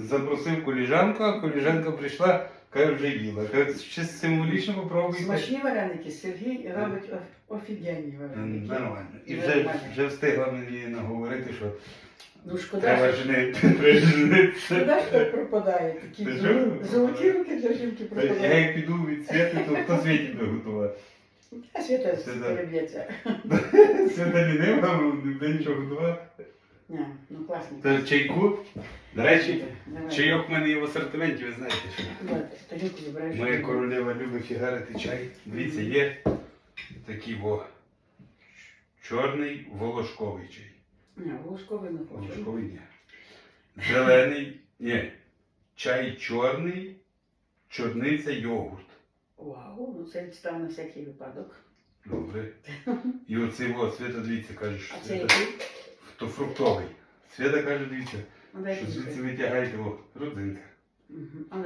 запросив коліжанку, а коліжанка прийшла, каже, вже їла. Каже, ще символічно попробуйте. Смачні вареники. Сергій робить офігенні вареники. Нормально. І вже, вже встигла мені наговорити, що Ну шкода, треба що, женити. Шкода, що так пропадає. Такі Ти що? золоті руки для жінки Я пропадають. як піду від світу, то хто світі буде готувати? А світа Це да. переб'ється. Свята лінива, не буде нічого готувати. Ну класно. Та чайку. До речі, Давай. чайок в мене є в асортименті, ви знаєте, що Давай, тарілку забираєш. моя королева любить фігарити чай. Дивіться, є такий во чорний волошковий чай. Ні, волошковий не хочу. Волошковий ні. Зелений, ні. Чай чорний, чорниця йогурт. Вау, ну це став на всякий випадок. Добре. І оцей от, Свята, дивіться, каже, що А це який? То фруктовий. Свята каже, дивіться, що звідси витягаєте о, родзинка. Мгм. А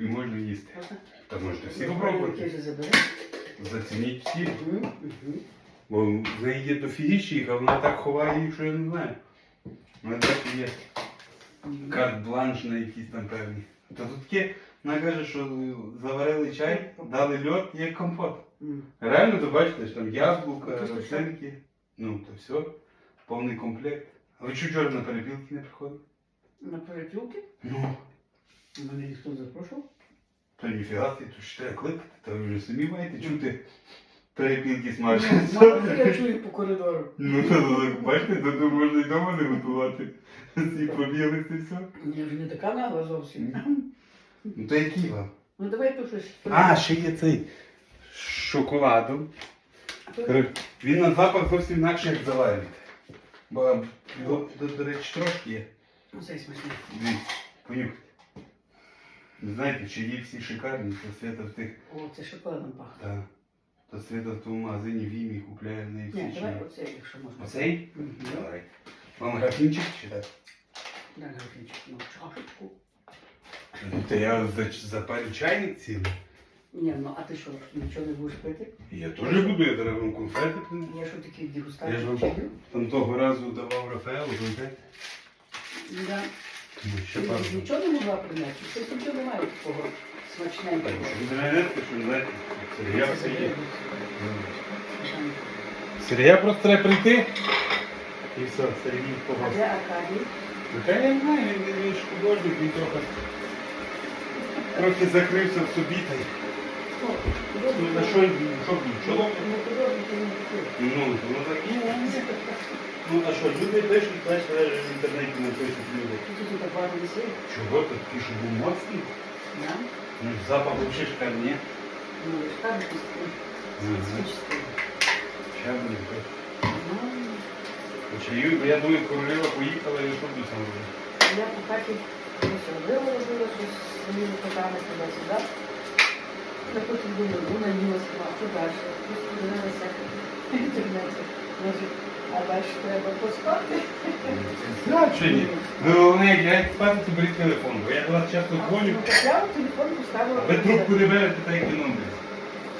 І можна їсти. Та можете всі Ну, попробувати. Зацініть всі. Бо в неї є дофігіщі їх, а вона так ховає їх, що я не знаю. Мене так є карт-бланш на якісь там певні. Та тут є, вона каже, що заварили чай, дали льод, є компот. Реально, то бачите, що там яблука, рослинки, ну то все, повний комплект. А ви чого вчора на перепілки не приходили? На перепілки? Ну, Мене ніхто не запрошував. то ніфіга ти, то ще треба кликати, та ви вже самі маєте чути перепілки. Мало що я чую по коридору. Ну, то, бачите, то, то можна і вдома не готувати. І побігли це все. Я вже не така нагла зовсім. Ну то який вам? Ну давай тут щось. А, ще є цей з шоколадом. Він на запах зовсім інакше, як заварюєте. Бо, до, до, до речі, трошки є. Ну, це смачне. Дивіться, понюхайте. Ви знаєте, чи є всі шикарні, то свята в тих. О, це шоколадом пахне. Та, то свята в тому магазині Вімі купляє в неї всі Ні, давай ні. оце, якщо можна. Оцей? Мгм. Давай. Вам графінчик чи так? Дай графінчик, ну, чашечку. Та я за- запалю чайник цілий. Ні, ну а ти що, нічого не будеш пити? Я теж буду, я зараз вам конфети. Я що такі Я ж вам- чаю? Там того разу давав Рафаелу, пам'ятаєте? Да. Ну, ще Ти. Нічого не могла принести? Це нічого немає такого смачненького. Так, що ви знаєте, Сергія все є. Сергія просто треба прийти. І все, Сергій А погодить. де Аркадій? Та я не знаю, він, він ж художник, він трохи, трохи закрився в собі та й. Ну, на що, що, що? Ну. Ну, ну так і Ну, а що, люди пишуть, бачите, в інтернеті напишуть люди. Чого тут такий, щоб був моцний? Да? Ну, запах ж там. Ну, специфічний. Чавний. Ну, Чаю, я думаю, королева поїхала і що буде там робити? Я по хаті щось робила, робила щось з своїми котами туди-сюди. Я потім думаю, ну наїлася, а що далі? Просто дивилася в інтернеті. Може, а далі треба поспати? Так, чи ні? Головне, я спати, то беріть телефон, бо я до вас часто дзвоню, Ну, я телефон поставила. ви трубку не берете, та як номер.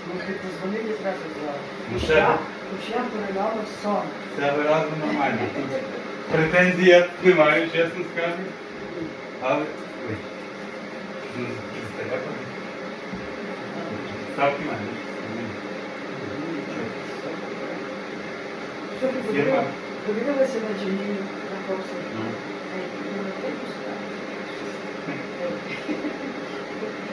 Ну, ти позвонив і зразу взяла. Ну, ще б. Хоч я передала сон. Це виразно нормально. Претензій я не маю, чесно скажу. Але. Ой. Ну, Фірма. подивила- подивилася на Джимі на курсі? Ну.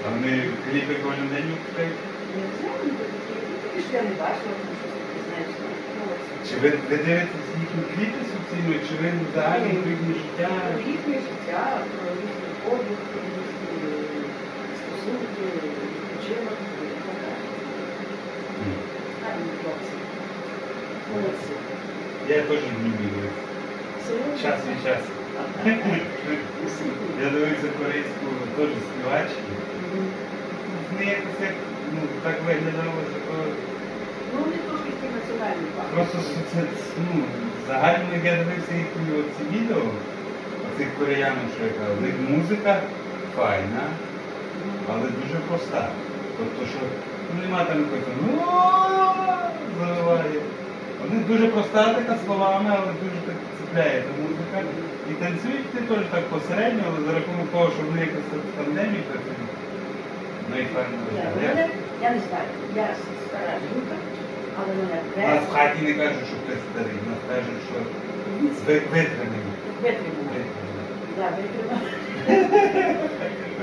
А вони кліпи випускають? Не ну, такі, ну, я не бачила, тому що такі, знаєш. Чи ви, ви дивитесь їхні кліпи суцільно, чи ви взагалі про їхнє життя? Про їхнє життя, про їхній подвиг, про їхні стосунки, відпочинок і так далі. Ні. Гарні хлопці. Молодці. Я теж люблю дивитися. Серйозно? Час від часу. Ну. Я дивився корейську теж співачки. Мгм. Вони якось як, ну, так виглядало, що то Ну, вони трошки такі національні пахнуть. просто що це, ну, загально я дивився їхні оці відео, цих кореянок, що я кажу, в них музика файна, але дуже проста. Тобто, що ну, нема там. Вони дуже проста така словами, але дуже так цепляє та музика. І танцюють ти теж так посередньо, але за рахунок того, що вони якось в тандемі працюють. Ну і файно Я, не знаю, я стара жінка, але мене У нас в хаті не кажуть, що ти старий, нас кажуть, що ви- витриманий. Витриманий.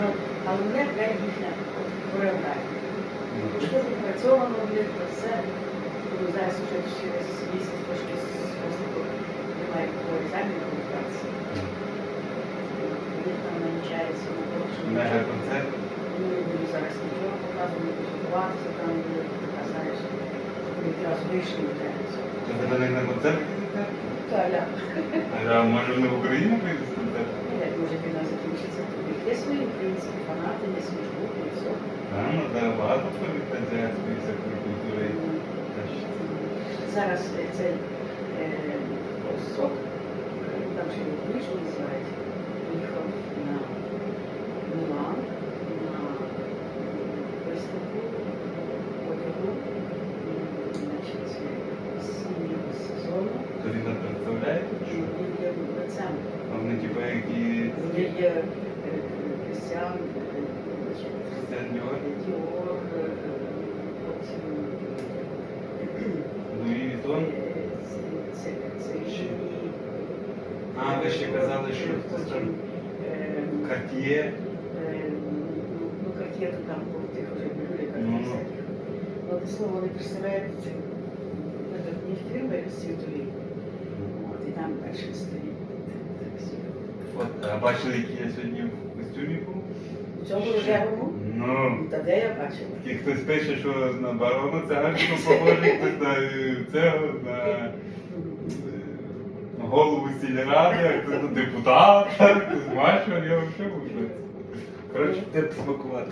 Ну, Але мене грає їхня хореографія. Що відпрацьовано в них, то все. Буду зараз вже через місяць трошки немає такого екзамену комунікації. Вони там навчаються на тому, що. Ну, не буду зараз нічого показувати, не готуватися, там така, знаєш, якраз вийшли в тенісу. То ви до них на концерт їдете? Таля, А може вони в Україну прийдуть з концертом? як може війна закінчиться, є свої українські фанати, є свій клуб і все. А, ну так багато хто від азіатської культури. теж. Зараз е, цей е, сок, е, там ще не вийшло, називається, їхав на Мілан, на виставку одягу, м, значить, осіннього сезону. То він нас представляє? чи що? Він є митцем. А вони типу які ви ще казали, що хтось там Ем, Карт'є. ем, ну, Cartier то там було тих вже люлі, Ну, ну. всяких. Ну, одне слово, вони представляють ці видатні фірми світові. От, і там перший стоїть. От, а бачили, які я сьогодні в костюмі був? У цьому рожевому? Ну, Та де я бачила? і хтось пише, що на барона циганську похожий, хтось на е, цього, на е, голову сільради, хтось депутата, хтось мачо, я взагалі був. Коротше, де посмакувати.